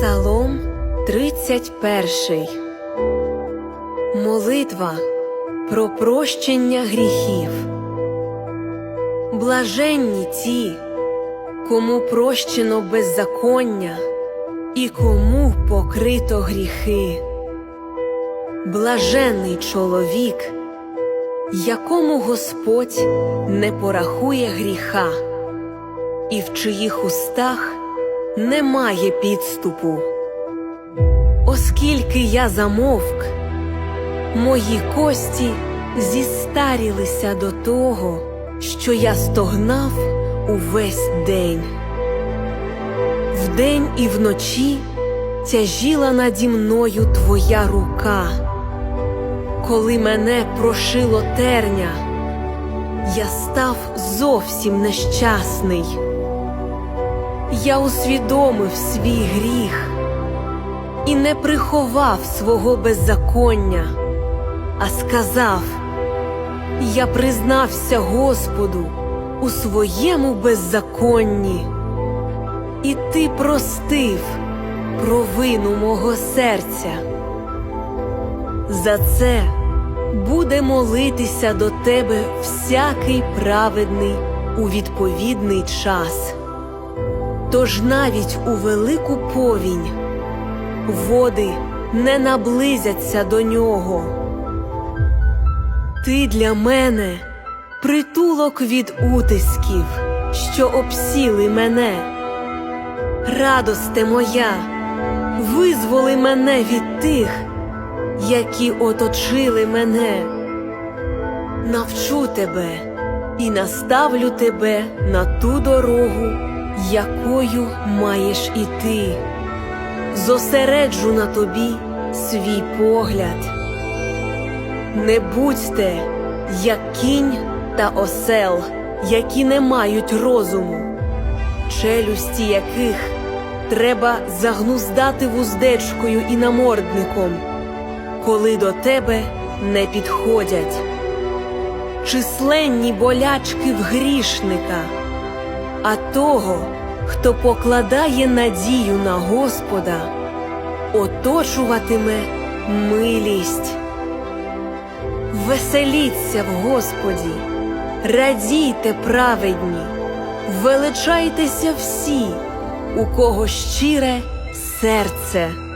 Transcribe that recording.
Псалом 31 Молитва про прощення гріхів. Блаженні ті, кому прощено беззаконня і кому покрито гріхи. Блаженний чоловік, якому Господь не порахує гріха, і в чиїх устах немає підступу. Оскільки я замовк, мої кості зістарілися до того, що я стогнав увесь день. Вдень і вночі тяжіла наді мною твоя рука. Коли мене прошило терня, я став зовсім нещасний. Я усвідомив свій гріх і не приховав свого беззаконня, а сказав: Я признався Господу у своєму беззаконні, і ти простив провину мого серця. За це буде молитися до тебе всякий праведний у відповідний час. Тож навіть у велику повінь води не наблизяться до нього. Ти для мене притулок від утисків, що обсіли мене. Радосте моя, визволи мене від тих, які оточили мене. Навчу тебе і наставлю тебе на ту дорогу, якою маєш іти. Зосереджу на тобі свій погляд. Не будьте, як кінь та осел, які не мають розуму, челюсті яких треба загнуздати вуздечкою і намордником, коли до тебе не підходять. Численні болячки в грішника, а того, хто покладає надію на Господа, оточуватиме милість. Веселіться в Господі, радійте праведні, величайтеся всі, у кого щире серце.